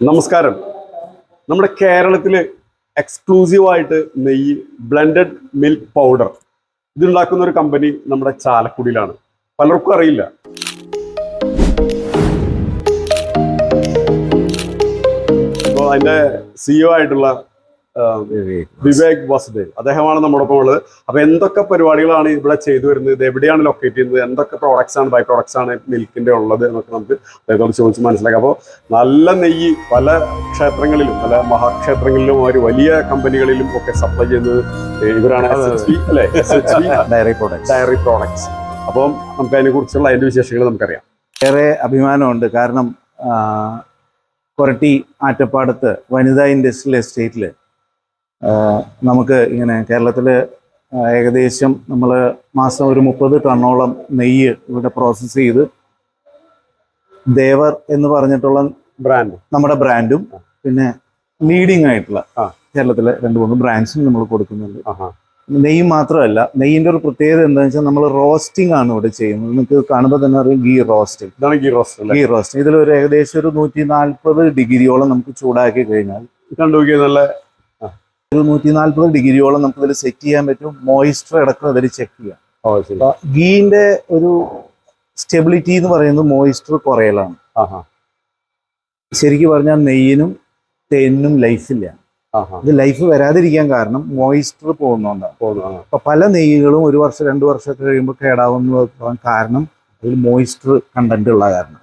നമസ്കാരം. നമ്മുടെ കേരളത്തിൽ എക്സ്ക്ലൂസീവായിട്ട് നെയ്യ് ബ്ലെൻഡഡ് മിൽക്ക് പൗഡർ ഇതുണ്ടാക്കുന്ന ഒരു കമ്പനി നമ്മുടെ ചാലക്കുടിയിലാണ്. പലർക്കും അറിയില്ല. അപ്പോൾ അതിന്റെ സിഇഒ ആയിട്ടുള്ള വിവേക് വാസുദേവ്. അദ്ദേഹമാണ് നമ്മോടൊപ്പം ഉള്ളത്. അപ്പൊ എന്തൊക്കെ പരിപാടികളാണ് ഇവിടെ ചെയ്തു വരുന്നത്? ഇത് എവിടെയാണ് ലൊക്കേറ്റ് ചെയ്യുന്നത്? എന്തൊക്കെ പ്രോഡക്ട്സ് ആണ്? ബൈ പ്രോഡക്ട്സ് ആണ് മിൽക്കിന്റെ ഉള്ളത് എന്നൊക്കെ നമുക്ക് അദ്ദേഹത്തോട് ചോദിച്ച് മനസ്സിലാക്കാം. അപ്പോൾ നല്ല നെയ്യ് പല ക്ഷേത്രങ്ങളിലും പല മഹാക്ഷേത്രങ്ങളിലും ഒരു വലിയ കമ്പനികളിലും ഒക്കെ സപ്ലൈ ചെയ്യുന്നത് ഇവരാണ് ഡയറി പ്രോഡക്ട്സ് ഡയറി പ്രോഡക്ട്സ് അപ്പം നമുക്ക് അതിനെ കുറിച്ചുള്ള അതിന്റെ വിശേഷങ്ങൾ നമുക്കറിയാം. ഏറെ അഭിമാനമുണ്ട്. കാരണം കൊരട്ടി ആറ്റപ്പാടത്ത് വനിതാ ഇൻഡസ്ട്രിയൽ എസ്റ്റേറ്റിൽ നമുക്ക് ഇങ്ങനെ കേരളത്തിൽ ഏകദേശം നമ്മൾ മാസം ഒരു മുപ്പത് ടണ്ണോളം നെയ്യ് ഇവിടെ പ്രോസസ്സ് ചെയ്ത് ദേവർ എന്ന് പറഞ്ഞിട്ടുള്ള ബ്രാൻഡ് നമ്മുടെ ബ്രാൻഡും പിന്നെ ലീഡിംഗ് ആയിട്ടുള്ള കേരളത്തിലെ രണ്ട് മൂന്ന് ബ്രാൻഡ്സും നമ്മൾ കൊടുക്കുന്നുണ്ട്. നെയ്യ് മാത്രമല്ല നെയ്യിന്റെ ഒരു പ്രത്യേകത എന്താണെന്ന് വെച്ചാൽ നമ്മൾ റോസ്റ്റിംഗ് ആണ് ഇവിടെ ചെയ്യുന്നത്. നിങ്ങൾക്ക് കാണുമ്പോൾ തന്നെ അറിയാം ghee roasting ghee roast ghee roast ഒരു ഏകദേശം ഒരു നൂറ്റി നാൽപ്പത് ഡിഗ്രിയോളം നമുക്ക് ചൂടാക്കി കഴിഞ്ഞാൽ കണ്ടുപോക്കിയ നല്ല ഒരു നൂറ്റി നാൽപ്പത് ഡിഗ്രിയോളം നമുക്ക് ഇതിൽ സെറ്റ് ചെയ്യാൻ പറ്റും. മോയിസ്ചർ അടക്കം അതിൽ ചെക്ക് ചെയ്യാം. ഗീന്റെ ഒരു സ്റ്റെബിലിറ്റി എന്ന് പറയുന്നത് മോയിസ്ചർ കുറയലാണ്. ശരിക്കും പറഞ്ഞാൽ നെയ്യിനും തേനിനും ലൈഫില്ല ഇത് ലൈഫ് വരാതിരിക്കാൻ കാരണം മോയിസ്ചർ പോകുന്നതുകൊണ്ടാണ് പോകുന്നു അപ്പൊ പല നെയ്യുകളും ഒരു വർഷം രണ്ടു വർഷമൊക്കെ കഴിയുമ്പോൾ കേടാവുന്ന കാരണം അതിൽ മോയിസ്ചർ കണ്ടന്റ് ഉള്ള കാരണം.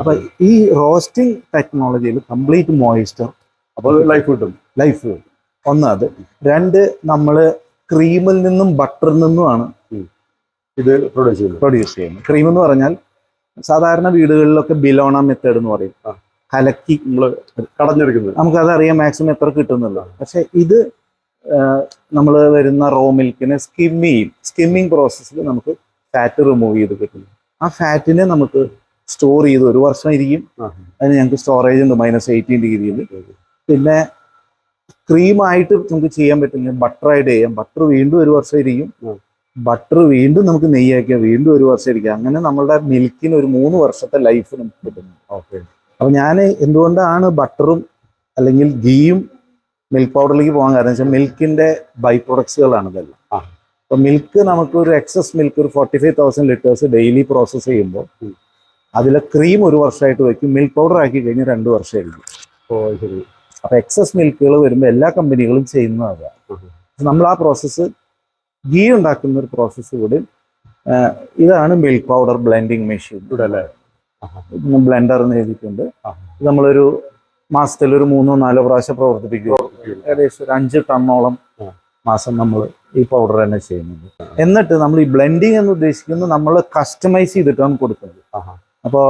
അപ്പൊ ഈ റോസ്റ്റിംഗ് ടെക്നോളജിയിൽ കംപ്ലീറ്റ് മോയിസ്ചർ അപ്പോൾ ലൈഫ് കിട്ടും. ലൈഫ് ഒന്ന് അത് രണ്ട് നമ്മൾ ക്രീമിൽ നിന്നും ബട്ടറിൽ നിന്നുമാണ് ഇത് പ്രൊഡ്യൂസ് ചെയ്യുന്നത്. പ്രൊഡ്യൂസ് ചെയ്യുന്നത്. ക്രീം എന്ന് പറഞ്ഞാൽ സാധാരണ വീടുകളിലൊക്കെ ബിലോണ മെത്തേഡ് എന്ന് പറയും. കലക്കി നമ്മൾ കടഞ്ഞെടുക്കുന്നത് നമുക്കത് അറിയാം മാക്സിമം എത്ര കിട്ടുന്നുള്ളൂ പക്ഷെ ഇത് നമ്മൾ വരുന്ന റോ മിൽക്കിനെ സ്കിം ചെയ്യും. സ്കിമ്മിങ് പ്രോസസ്സിൽ നമുക്ക് ഫാറ്റ് റിമൂവ് ചെയ്ത് കിട്ടും. ആ ഫാറ്റിനെ നമുക്ക് സ്റ്റോർ ചെയ്ത് ഒരു വർഷം ഇരിക്കും. അതിന് ഞങ്ങൾക്ക് സ്റ്റോറേജ് ഉണ്ട് മൈനസ് എയ്റ്റീൻ ഡിഗ്രിയിൽ പിന്നെ ക്രീമായിട്ട് നമുക്ക് ചെയ്യാൻ പറ്റില്ല ബട്ടർ ആയിട്ട് ചെയ്യാം. ബട്ടർ വീണ്ടും ഒരു വർഷം ഇരിക്കും. ബട്ടർ വീണ്ടും നമുക്ക് നെയ്യാക്കിയാൽ വീണ്ടും ഒരു വർഷം ഇരിക്കുക അങ്ങനെ നമ്മളുടെ മിൽക്കിന് ഒരു മൂന്ന് വർഷത്തെ ലൈഫ് നമുക്ക് കിട്ടുന്നു. ഓക്കെ. അപ്പൊ ഞാൻ എന്തുകൊണ്ടാണ് ബട്ടറും അല്ലെങ്കിൽ ഗീയും മിൽക്ക് പൗഡറിലേക്ക് പോകാൻ കാരണം വെച്ചാൽ മിൽക്കിന്റെ ബൈ പ്രൊഡക്ട്സുകളാണ് ഇതെല്ലാം. അപ്പൊ മിൽക്ക് നമുക്ക് ഒരു എക്സസ് മിൽക്ക് ഒരു forty five thousand litres daily process ചെയ്യുമ്പോൾ അതിലെ ക്രീം ഒരു വർഷമായിട്ട് വയ്ക്കും മിൽക്ക് പൗഡർ ആക്കി കഴിഞ്ഞാൽ രണ്ട് വർഷമായിരിക്കും ഓ ശരി. അപ്പൊ എക്സസ് മിൽക്കുകൾ വരുമ്പോൾ എല്ലാ കമ്പനികളും ചെയ്യുന്നതാണ് നമ്മൾ ആ പ്രോസസ്സ് ഗീ ഉണ്ടാക്കുന്ന ഒരു പ്രോസസ്സ് കൂടി ഇതാണ് മിൽക്ക് പൗഡർ ബ്ലെൻഡിങ് മെഷീൻ ഇവിടെ അല്ലേ? ബ്ലെൻഡർ എന്ന് എഴുതിയിട്ടുണ്ട്. നമ്മളൊരു മാസത്തിൽ ഒരു മൂന്നോ നാലോ പ്രാവശ്യം പ്രവർത്തിപ്പിക്കുക ഏകദേശം ഒരു അഞ്ച് ടണ്ണോളം മാസം നമ്മൾ ഈ പൗഡർ തന്നെ ചെയ്യുന്നത് എന്നിട്ട് നമ്മൾ ഈ ബ്ലെൻഡിങ് എന്ന് ഉദ്ദേശിക്കുന്നത് നമ്മൾ കസ്റ്റമൈസ് ചെയ്തിട്ടാണ് കൊടുക്കുന്നത്. അപ്പോൾ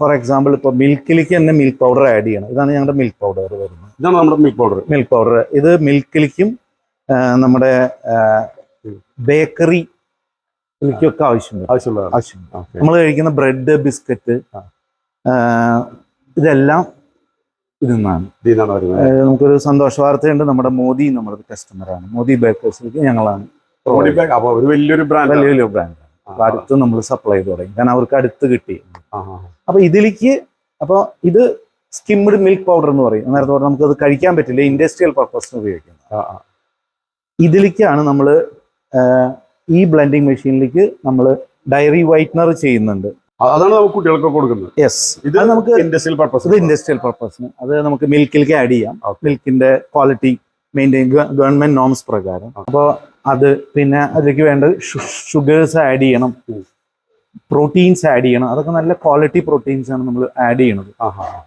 ഫോർ എക്സാമ്പിൾ ഇപ്പോൾ മിൽക്കിലേക്ക് തന്നെ മിൽക്ക് പൗഡർ ആഡ് ചെയ്യണം. ഇതാണ് ഞങ്ങളുടെ മിൽക്ക് പൗഡർ വരുന്നത്. ഇതാണ് നമ്മുടെ മിൽക്ക് പൗഡർ മിൽക്ക് പൗഡർ ഇത് മിൽക്കിലേക്കും നമ്മുടെ ബേക്കറി ഒക്കെ ആവശ്യമുണ്ട്. ആവശ്യമുള്ള ആവശ്യം നമ്മൾ കഴിക്കുന്ന ബ്രെഡ് ബിസ്ക്കറ്റ് ഇതെല്ലാം ഇതിൽ നിന്നാണ്. നമുക്കൊരു സന്തോഷ വാർത്തയുണ്ട്. നമ്മുടെ മോദി നമ്മുടെ കസ്റ്റമറാണ് മോദി ബേക്കേഴ്സിലേക്ക് ഞങ്ങളാണ് വലിയൊരു ബ്രാൻഡ് വലിയ വലിയ ബ്രാൻഡ് അപ്പൊ അടുത്ത് നമ്മൾ സപ്ലൈ ചെയ്ത് തുടങ്ങി. കാരണം അവർക്ക് അടുത്ത് കിട്ടി. അപ്പൊ ഇതിലേക്ക് അപ്പൊ ഇത് സ്കിംഡ് മിൽക്ക് പൗഡർ എന്ന് പറയും. നേരത്തെ പറഞ്ഞാൽ നമുക്കത് കഴിക്കാൻ പറ്റില്ല. ഇൻഡസ്ട്രിയൽ പർപ്പസിന് ഉപയോഗിക്കുന്നത് ഇതിലേക്കാണ് നമ്മൾ ഈ ബ്ലെൻഡിങ് മെഷീനിലേക്ക് നമ്മൾ ഡയറി വൈറ്റ്നർ ചെയ്യുന്നുണ്ട്. അതാണ് നമുക്ക് കുട്ടികൾക്ക് കൊടുക്കുന്നത്. യെസ് ഇത് അത് നമുക്ക് ഇൻഡസ്ട്രിയൽ പർപ്പസ് ഇത് ഇൻഡസ്ട്രിയൽ പർപ്പസിന് അത് നമുക്ക് മിൽക്കിലേക്ക് ആഡ് ചെയ്യാം. മിൽക്കിന്റെ ക്വാളിറ്റി മെയിന്റെയിൻ ഗവൺമെന്റ് നോംസ് പ്രകാരം. അപ്പോൾ അത് പിന്നെ അതിലേക്ക് വേണ്ടത് ഷുഗേഴ്സ് ആഡ് ചെയ്യണം. പ്രോട്ടീൻസ് ആഡ് ചെയ്യണം. അതൊക്കെ നല്ല ക്വാളിറ്റി പ്രോട്ടീൻസ് ആണ് നമ്മൾ ആഡ് ചെയ്യണത്.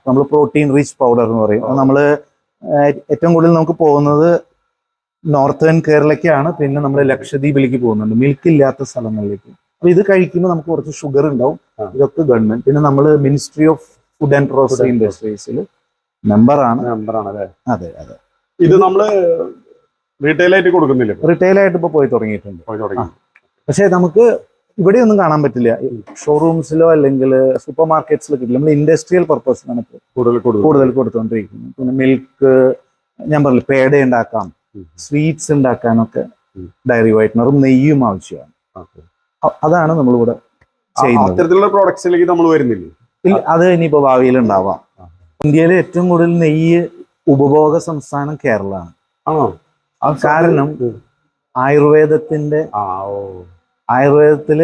നമ്മൾ പ്രോട്ടീൻ റിച്ച് പൗഡർ എന്ന് പറയും. നമ്മൾ ഏറ്റവും കൂടുതൽ നമുക്ക് പോകുന്നത് നോർത്തേൺ കേരളയ്ക്കാണ് പിന്നെ നമ്മൾ ലക്ഷദ്വീപിലേക്ക് പോകുന്നുണ്ട്. മിൽക്ക് ഇല്ലാത്ത സ്ഥലങ്ങളിലേക്ക്. അപ്പൊ ഇത് കഴിക്കുമ്പോൾ നമുക്ക് കുറച്ച് ഷുഗർ ഉണ്ടാവും. ഇതൊക്കെ ഗവൺമെന്റ്. പിന്നെ നമ്മൾ ministry of food and process ഇൻഡസ്ട്രീസിൽ മെമ്പറാണ് മെമ്പറാണ് അതെ അതെ അതെ. ഇത് നമ്മൾ റീറ്റെയിൽ ആയിട്ട് കൊടുക്കുന്നില്ല? റീറ്റെയിൽ ആയിട്ട് ഇപ്പൊ പോയി തുടങ്ങിയിട്ടുണ്ട്. പോയി തുടങ്ങി. പക്ഷേ നമുക്ക് ഇവിടെയൊന്നും കാണാൻ പറ്റില്ല. ഷോറൂംസിലോ അല്ലെങ്കിൽ സൂപ്പർ മാർക്കറ്റ്സിലോ കിട്ടില്ല നമ്മൾ ഇൻഡസ്ട്രിയൽ പർപ്പസിനാണ് കൂടുതൽ കൊടുത്തുകൊണ്ടിരിക്കുന്നത് പിന്നെ മിൽക്ക് ഞാൻ പറഞ്ഞു പേട ഉണ്ടാക്കാം. സ്വീറ്റ്സ് ഉണ്ടാക്കാനൊക്കെ ഡയറി വൈറ്റ്നറും നെയ്യും ആവശ്യമാണ്. അതാണ് നമ്മളിവിടെ ചെയ്യുന്നത്. അത്തരത്തിലുള്ള പ്രോഡക്ട്സിലേക്ക് നമ്മൾ വരുന്നില്ല? അത് ഇനിയിപ്പോ ഭാവിയിൽ ഉണ്ടാവാം. ഇന്ത്യയിലെ ഏറ്റവും കൂടുതൽ നെയ്യ് ഉപഭോഗ സംസ്ഥാനം കേരളമാണ്. ആണോ? ആ കാരണം ആയുർവേദത്തിന്റെ ആയുർവേദത്തിൽ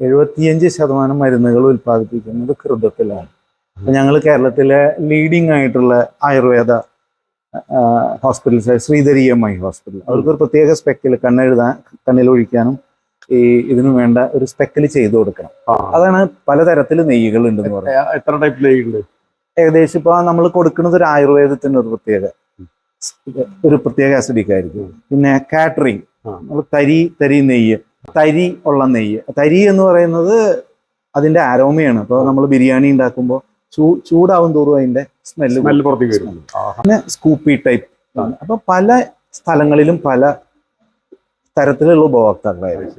എഴുപത്തിയഞ്ച് ശതമാനം മരുന്നുകൾ ഉൽപ്പാദിപ്പിക്കുന്നത് കൃതത്തിലാണ്. ഞങ്ങൾ കേരളത്തിലെ ലീഡിംഗ് ആയിട്ടുള്ള Ayurveda hospitals Sreedhari M I hospital അവർക്ക് ഒരു പ്രത്യേക സ്പെക്കിൽ കണ്ണെഴുതാൻ കണ്ണിൽ ഒഴിക്കാനും ഈ ഇതിനു വേണ്ട ഒരു സ്പെക്കിൽ ചെയ്തു കൊടുക്കണം. അതാണ് പലതരത്തിൽ നെയ്യുകൾ ഉണ്ടെന്ന് പറയുന്നത്. എത്ര ടൈപ്പ് നെയ്യുണ്ട്? ഏകദേശം ഇപ്പൊ നമ്മൾ കൊടുക്കുന്നത് ഒരു ആയുർവേദത്തിന് ഒരു പ്രത്യേക ഒരു പ്രത്യേക അസിഡിക് ആയിരിക്കും പിന്നെ കാറ്ററിങ്. നമ്മൾ തരി തരി നെയ്യ്. തരി ഉള്ള നെയ്യ്. തരി എന്ന് പറയുന്നത് അതിന്റെ ആരോമയാണ് അപ്പോൾ നമ്മൾ ബിരിയാണി ഉണ്ടാക്കുമ്പോൾ ചൂ ചൂടാവും തോറും അതിന്റെ സ്മെല്ല് പുറത്തേക്ക് വരും. പിന്നെ സ്കൂപ്പി ടൈപ്പ് അപ്പൊ പല സ്ഥലങ്ങളിലും പല തരത്തിലുള്ള ഉപഭോക്താക്കളായിരുന്നു.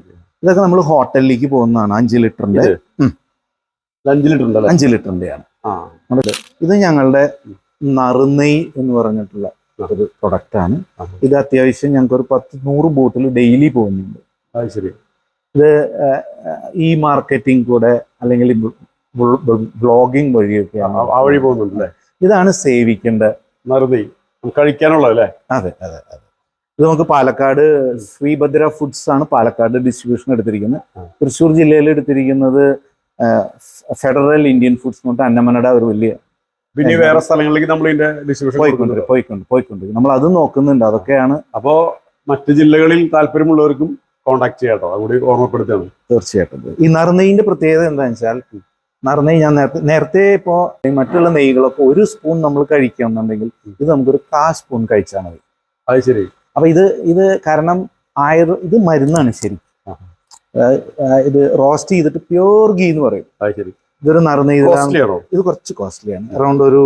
ഇതൊക്കെ നമ്മൾ ഹോട്ടലിലേക്ക് പോകുന്നതാണ്. അഞ്ച് ലിറ്ററിന്റെ അഞ്ച് ലിറ്ററിന്റെ അഞ്ച് ലിറ്ററിന്റെയാണ്. ആ. ഇത് ഞങ്ങളുടെ നറുനെയ് എന്ന് പറഞ്ഞിട്ടുള്ള ഒരു പ്രൊഡക്റ്റ് ആണ്. ഇത് അത്യാവശ്യം ഞങ്ങൾക്ക് ഒരു പത്ത് നൂറ് ബോട്ടിൽ ഡെയിലി പോകുന്നുണ്ട്. ശരി. ഈ മാർക്കറ്റിംഗ് കൂടെ അല്ലെങ്കിൽ ബ്ലോഗിംഗ് വഴിയൊക്കെയാണ്. ആ- വഴി പോകുന്നുണ്ട് ഇതാണ് സേവിക്കേണ്ട നറുനെയ്. കഴിക്കാനുള്ളത് അല്ലേ? അതെ അതെ അതെ. ഇത് നമുക്ക് പാലക്കാട് ശ്രീഭദ്ര ഫുഡ്സ് ആണ് പാലക്കാട് ഡിസ്ട്രിബ്യൂഷൻ എടുത്തിരിക്കുന്നത്. തൃശ്ശൂർ ജില്ലയിൽ എടുത്തിരിക്കുന്നത് ഫെഡറൽ ഇന്ത്യൻ ഫുഡ്സ് എന്ന് പറഞ്ഞിട്ട് അന്നമനട ഒരു വലിയ പിന്നെ വേറെ സ്ഥലങ്ങളിലേക്ക് നമ്മൾ ഇതിന്റെ ഡിസ്ട്രിബ്യൂഷൻ പോയിക്കൊണ്ട് പോയിക്കൊണ്ട് പോയിക്കൊണ്ട് നമ്മൾ അത് നോക്കുന്നുണ്ട്. അതൊക്കെയാണ് അപ്പോ മറ്റ് ജില്ലകളിൽ താല്പര്യമുള്ളവർക്കും കോൺടാക്ട് ചെയ്യാട്ടോ അതുകൂടി ഓർമ്മപ്പെടുത്തുകയാണ്. തീർച്ചയായിട്ടും. ഈ നറുനെയ്യിന്റെ പ്രത്യേകത എന്താണെന്ന് വെച്ചാൽ നറുനെയ്യ് ഞാൻ നേരത്തെ നേരത്തെ ഇപ്പോ മറ്റുള്ള നെയ്കളൊക്കെ ഒരു സ്പൂൺ നമ്മൾ കഴിക്കുകയാണെന്നുണ്ടെങ്കിൽ ഇത് നമുക്കൊരു കാ സ്പൂൺ കഴിച്ചാൽ മതി. അത് ശരി. അപ്പൊ ഇത് ഇത് കാരണം ആയുർ ഇത് മരുന്നാണ് ശരി. ഇത് റോസ്റ്റ് ചെയ്തിട്ട് പ്യൂർ ഗീ എന്ന് പറയും. ഇതൊരു കോസ്റ്റ്ലി ഇത് കുറച്ച് കോസ്റ്റ്ലിയാണ് അറൗണ്ട് ഒരു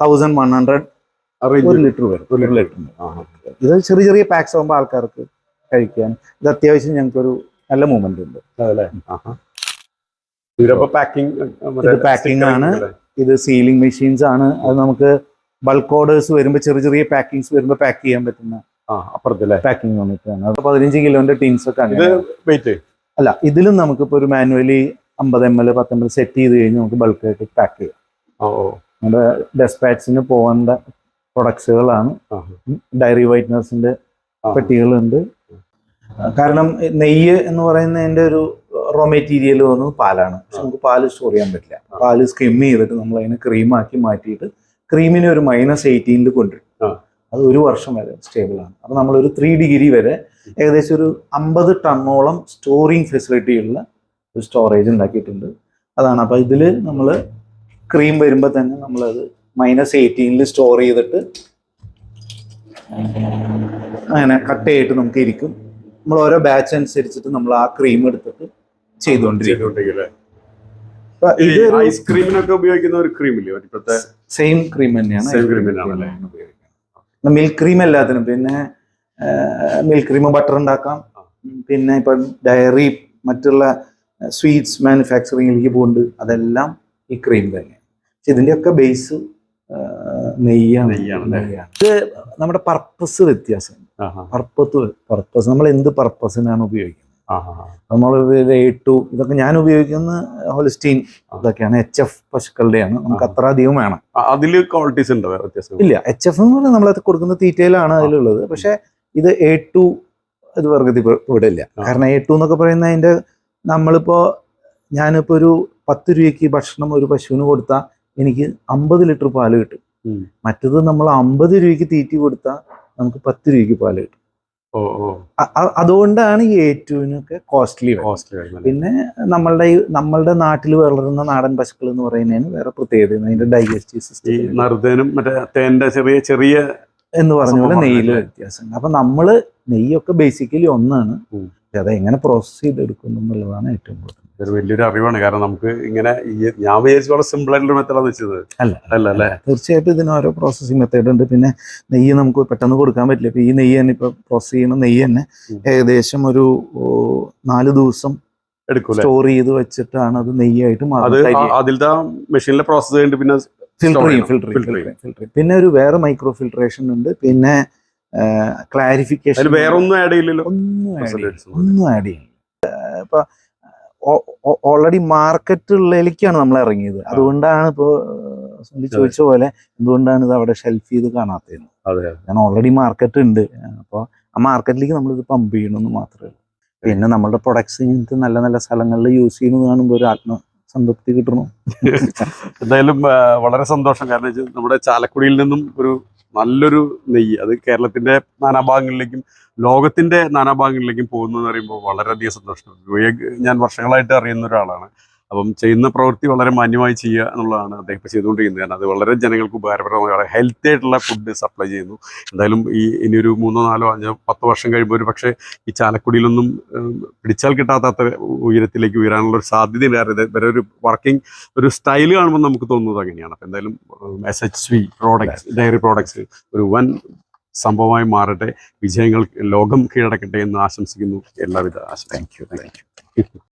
തൗസൻഡ് വൺ ഹൺഡ്രഡ് ഒരു ലിറ്റർ വരും. ഒരു ലിറ്റർ. ഇത് ചെറിയ ചെറിയ പാക്സ് ആകുമ്പോൾ ആൾക്കാർക്ക് കഴിക്കാൻ ഇത് അത്യാവശ്യം ഞങ്ങൾക്കൊരു നല്ല മൂവ്മെന്റ് ഉണ്ട്. ഇത് പാക്കിംഗ് ആണ്. ഇത് സീലിംഗ് മെഷീൻസ് ആണ്. അത് നമുക്ക് ബൾക്ക് ഓർഡേഴ്സ് വരുമ്പോൾ ചെറിയ ചെറിയ പാക്കിങ്സ് വരുമ്പോൾ പാക്ക് ചെയ്യാൻ പറ്റുന്ന അപ്പുറത്തല്ലേ? പാക്കിംഗ് യൂണിറ്റ് പതിനഞ്ച് കിലോന്റെ ടീൻസ് ഒക്കെ വെയിറ്റ് അല്ല ഇതിലും നമുക്കിപ്പോ ഒരു മാനുവലി അമ്പത് എം എൽ പത്തൊമ്പത് സെറ്റ് ചെയ്ത് കഴിഞ്ഞ് നമുക്ക് ബൾക്കായിട്ട് പാക്ക് ചെയ്യാം. നമ്മുടെ ഡെസ്പാച്ചിന് പോകേണ്ട പ്രൊഡക്ട്സുകളാണ്. ഡയറി വൈറ്റ്നേഴ്സിന്റെ പെട്ടികളുണ്ട്. കാരണം നെയ്യ് എന്ന് പറയുന്നതിന്റെ ഒരു റോ മെറ്റീരിയൽ വന്നത് പാലാണ്. പക്ഷെ നമുക്ക് പാൽ സ്റ്റോർ ചെയ്യാൻ പറ്റില്ല. പാൽ സ്കിം ചെയ്തിട്ട് നമ്മൾ അതിനെ ക്രീമാക്കി മാറ്റിയിട്ട് ക്രീമിനെ ഒരു മൈനസ് എയ്റ്റീനിൽ കൊണ്ടുവരും. അത് ഒരു വർഷം വരെ സ്റ്റേബിൾ ആണ്. അപ്പൊ നമ്മൾ ഒരു ത്രീ ഡിഗ്രി വരെ ഏകദേശം ഒരു അമ്പത് ടണ്ണോളം സ്റ്റോറിങ് ഫെസിലിറ്റിയുള്ള ഒരു സ്റ്റോറേജ് ഉണ്ടാക്കിയിട്ടുണ്ട്. അതാണ്. അപ്പോൾ ഇതിൽ നമ്മൾ ക്രീം വരുമ്പോൾ തന്നെ നമ്മളത് മൈനസ് എയ്റ്റീനിൽ സ്റ്റോർ ചെയ്തിട്ട് അങ്ങനെ കട്ട് ചെയ്തിട്ട് നമുക്ക് ഇരിക്കും. നമ്മൾ ഓരോ ബാച്ച് അനുസരിച്ചിട്ട് നമ്മൾ ആ ക്രീം എടുത്തിട്ട് ചെയ്തുകൊണ്ടിരിക്കും. ഐസ്ക്രീമിനൊക്കെ ഉപയോഗിക്കുന്ന ഒരു ക്രീമില്ലേ സെയിം ക്രീം തന്നെയാണ്. Same cream തന്നെയാണല്ലേ? മിൽക്ക് ക്രീം എല്ലാത്തിനും. പിന്നെ മിൽക്ക് ക്രീം ബട്ടർ ഉണ്ടാക്കാം. പിന്നെ ഇപ്പൊ ഡയറി മറ്റുള്ള സ്വീറ്റ്സ് മാനുഫാക്ചറിങ്ങിലേക്ക് പോകുന്നുണ്ട് അതെല്ലാം ഈ ക്രീം തന്നെ. പക്ഷെ ഇതിന്റെയൊക്കെ ബേസ് നെയ്യാണ്? നെയ്യാണ് ഇത് നമ്മുടെ പർപ്പസ് വ്യത്യാസം. ആഹാ. പർപ്പസ് പർപ്പസ് നമ്മൾ എന്ത് പർപ്പസിനാണ് ഉപയോഗിക്കുന്നത്. നമ്മൾ ഇട്ടു ഇതൊക്കെ ഞാൻ ഉപയോഗിക്കുന്ന ഹോളിസ്റ്റീൻ ഇതൊക്കെയാണ്. എച്ച് എഫ് പശുക്കളുടെയാണ്. നമുക്ക് അത്ര അധികം വേണം. അതിൽ ക്വാളിറ്റീസ് ഉണ്ടോ വ്യത്യാസം? ഇല്ല. എച്ച് എഫ് എന്ന് പറഞ്ഞാൽ നമ്മളത് കൊടുക്കുന്ന തീറ്റയിലാണ് അതിലുള്ളത്. പക്ഷെ ഇത് എ ടു ഇത് വർഗത്തിൽ ഇവിടെ ഇല്ല. കാരണം എ ടു എന്നൊക്കെ പറയുന്ന അതിന്റെ നമ്മളിപ്പോ ഞാനിപ്പോ ഒരു പത്ത് രൂപയ്ക്ക് ഭക്ഷണം ഒരു പശുവിന് കൊടുത്താൽ എനിക്ക് അമ്പത് ലിറ്റർ പാൽ കിട്ടും. മറ്റത് നമ്മൾ അമ്പത് രൂപയ്ക്ക് തീറ്റി കൊടുത്താൽ നമുക്ക് പത്ത് രൂപയ്ക്ക് പാൽ കിട്ടും. അതുകൊണ്ടാണ് ഈ എ ടുവിനൊക്കെ കോസ്റ്റ്ലി കോസ്റ്റ്ലി പിന്നെ നമ്മളുടെ ഈ നമ്മളുടെ നാട്ടിൽ വളരുന്ന നാടൻ പശുക്കൾ എന്ന് പറയുന്നതിന് വേറെ പ്രത്യേകത അതിന്റെ ഡൈജസ്റ്റീവ് സിസ്റ്റം നറുതേനും മറ്റേ ചെറിയ ചെറിയ എന്ന് പറഞ്ഞ പോലെ നെയ്യിൽ? വ്യത്യാസം അപ്പൊ നമ്മൾ നെയ്യൊക്കെ ബേസിക്കലി ഒന്നാണ്. അത് എങ്ങനെ പ്രോസസ് ചെയ്തെടുക്കുന്നു എന്നുള്ളതാണ് ഏറ്റവും കൂടുതൽ. ഒരു വലിയൊരു അറിവാണ്. കാരണം നമുക്ക് ഇങ്ങനെ ഈ ഞാൻ വിചാരിച്ചു വളരെ സിമ്പിൾ ആയിട്ടുള്ള മെത്തേഡാന്ന് വെച്ചത്. അല്ല. അല്ല അല്ലേ? തീർച്ചയായിട്ടും ഇതിന് ഓരോ പ്രോസസ്സിംഗ് മെത്തേഡ് ഉണ്ട്. പിന്നെ നെയ്യ് നമുക്ക് പെട്ടെന്ന് കൊടുക്കാൻ പറ്റില്ല. ഇപ്പൊ ഈ നെയ്യ് തന്നെ ഇപ്പൊ പ്രോസസ് ചെയ്യുന്ന നെയ്യ് തന്നെ ഏകദേശം ഒരു നാല് ദിവസം എടുക്കും സ്റ്റോർ ചെയ്ത് വെച്ചിട്ടാണ് അത് നെയ്യായിട്ട് മാറുന്നത് അതിലത്തെ മെഷീനിലെ പ്രോസസ് ചെയ്തിട്ട് പിന്നെ ഫിൽട്ടർ ചെയ്യും ഫിൽട്ടർ ചെയ്യും ഫിൽട്ടർ ചെയ്യും. പിന്നെ ഒരു വേറെ മൈക്രോ ഫിൽട്രേഷൻ ഉണ്ട്. പിന്നെ ക്ലാരിഫിക്കേഷൻ വേറെ ഒന്നും ആഡ് ചെയ്യില്ലല്ലോ? ഒന്നും ആഡ് ചെയ്യില്ല. ഒന്നും. ഒന്നും ആഡ് ചെയ്യില്ല. ഇപ്പൊ ഓൾറെഡി മാർക്കറ്റുള്ളിലേക്കാണ് നമ്മൾ ഇറങ്ങിയത്. അതുകൊണ്ടാണ് ഇപ്പോൾ സുനിൽ ചോദിച്ച പോലെ എന്തുകൊണ്ടാണ് ഇത് അവിടെ ഷെൽഫ് ചെയ്ത് കാണാത്തത് അതെ കാരണം ഓൾറെഡി മാർക്കറ്റ് ഉണ്ട്. അപ്പോൾ ആ മാർക്കറ്റിലേക്ക് നമ്മൾ ഇത് പമ്പ് ചെയ്യണമെന്ന് മാത്രമേ ഉള്ളൂ. പിന്നെ നമ്മളുടെ പ്രൊഡക്ട്സ് ഇങ്ങനത്തെ നല്ല നല്ല സ്ഥലങ്ങളിൽ യൂസ് ചെയ്യുന്നത് കാണുമ്പോൾ ഒരു ആത്മസംതൃപ്തി കിട്ടണം? എന്തായാലും വളരെ സന്തോഷം. കാരണം നമ്മുടെ ചാലക്കുടിയിൽ നിന്നും ഒരു നല്ലൊരു നെയ്യ് അത് കേരളത്തിന്റെ നാനാഭാഗങ്ങളിലേക്കും ലോകത്തിന്റെ നാനാഭാഗങ്ങളിലേക്കും പോകുന്നു എന്ന് പറയുമ്പോൾ വളരെയധികം സന്തോഷം. ഞാൻ വർഷങ്ങളായിട്ട് അറിയുന്ന ഒരാളാണ്. അപ്പം ചെയ്യുന്ന പ്രവൃത്തി വളരെ മാന്യമായി ചെയ്യുക എന്നുള്ളതാണ് അദ്ദേഹം ഇപ്പോൾ ചെയ്തുകൊണ്ടിരിക്കുന്നത്. കാരണം അത് വളരെ ജനങ്ങൾക്ക് ഉപകാരപ്രദമായ വളരെ ഹെൽത്തി ആയിട്ടുള്ള ഫുഡ് സപ്ലൈ ചെയ്യുന്നു. എന്തായാലും ഈ ഇനിയൊരു മൂന്നോ നാലോ അഞ്ചോ പത്ത് വർഷം കഴിയുമ്പോൾ ഒരു പക്ഷേ ഈ ചാലക്കുടിയിലൊന്നും പിടിച്ചാൽ കിട്ടാത്ത ഉയരത്തിലേക്ക് ഉയരാനുള്ള ഒരു സാധ്യതയുണ്ട് കാരണം ഇവരെ ഒരു വർക്കിംഗ് ഒരു സ്റ്റൈൽ കാണുമ്പോൾ നമുക്ക് തോന്നുന്നത് അങ്ങനെയാണ്. അപ്പം എന്തായാലും S H V products dairy products ഒരു വൻ സംഭവമായി മാറട്ടെ. വിജയങ്ങൾ ലോകം കീഴടക്കട്ടെ എന്ന് ആശംസിക്കുന്നു. എല്ലാവിധ ആശംസ താങ്ക് യു താങ്ക് യു